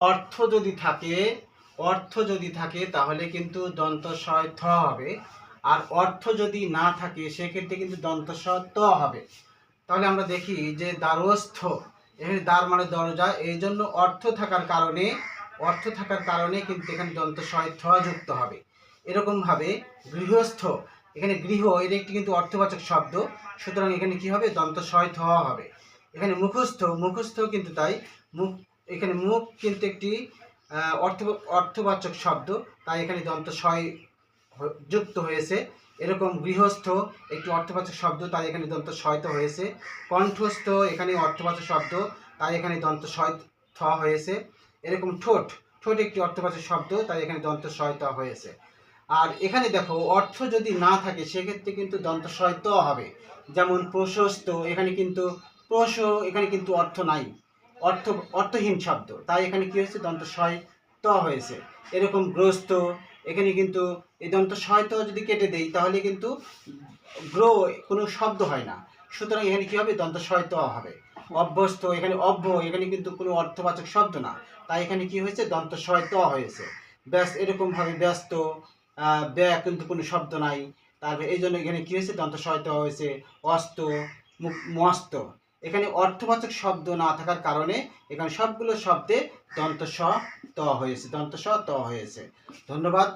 অর্থ যদি থাকে, অর্থ যদি থাকে, তাহলে কিন্তু দন্ত সয় থ হবে। আর অর্থ যদি না থাকে, সেক্ষেত্রে কিন্তু দন্ত স ত হবে। তাহলে আমরা দেখি যে দ্বারস্থ, এখানে দ্বার মানে দরজা, এই জন্য অর্থ থাকার কারণে, অর্থ থাকার কারণে কিন্তু এখানে দন্ত সয় থ যুক্ত হবে। এরকমভাবে গৃহস্থ, এখানে গৃহ এর একটি কিন্তু অর্থবাচক শব্দ। সুতরাং এখানে কি হবে? দন্ত সয় থ হবে। এখানে মুখস্থ মুখস্থ কিন্তু তাই, মুখ এখানে মুখ কিন্তু একটি অর্থ, অর্থবাচক শব্দ। তাই এখানে দন্ত হ- যুক্ত হয়েছে। এরকম গৃহস্থ একটি অর্থবাচক শব্দ, তাই এখানে দন্ত সয়ত হয়েছে। কণ্ঠস্থ এখানে অর্থবাচক শব্দ, তাই এখানে দন্ত সয় থ হয়েছে। এরকম ঠোঁট ঠোঁট একটি অর্থবাচক শব্দ, তাই এখানে দন্ত সয়ত হয়েছে। আর এখানে দেখো, অর্থ যদি না থাকে, সেক্ষেত্রে কিন্তু দন্ত সয়ত হবে। যেমন প্রশস্ত, এখানে কিন্তু প্রশ এখানে কিন্তু অর্থ নাই। অর্থ, অর্থহীন শব্দ। তাই এখানে কি হয়েছে? দন্ত সয় ত হয়েছে। এরকম গ্রস্ত, এখানে কিন্তু এই দন্ত সয় ত যদি কেটে দেই, তাহলে কিন্তু গ্রো, কোনো শব্দ হয় না। সুতরাং এখানে কি হবে? দন্ত সয় ত হবে। অভ্যস্ত, এখানে অভ্য, এখানে কিন্তু কোনো অর্থবাচক শব্দ না। তাই এখানে কি হয়েছে? দন্ত সয় ত হয়েছে। ব্যস্ত এরকমভাবে ব্যস্ত ব্যয় কিন্তু কোনো শব্দ নাই। তারপরে এই জন্য এখানে কী হয়েছে? দন্ত সয় ত হয়েছে। অস্ত মস্ত। এখানে অর্থবাচক শব্দ না থাকার কারণে এখানে সবগুলো শব্দে দন্ত স ত হয়েছে দন্ত স ত হয়েছে। ধন্যবাদ।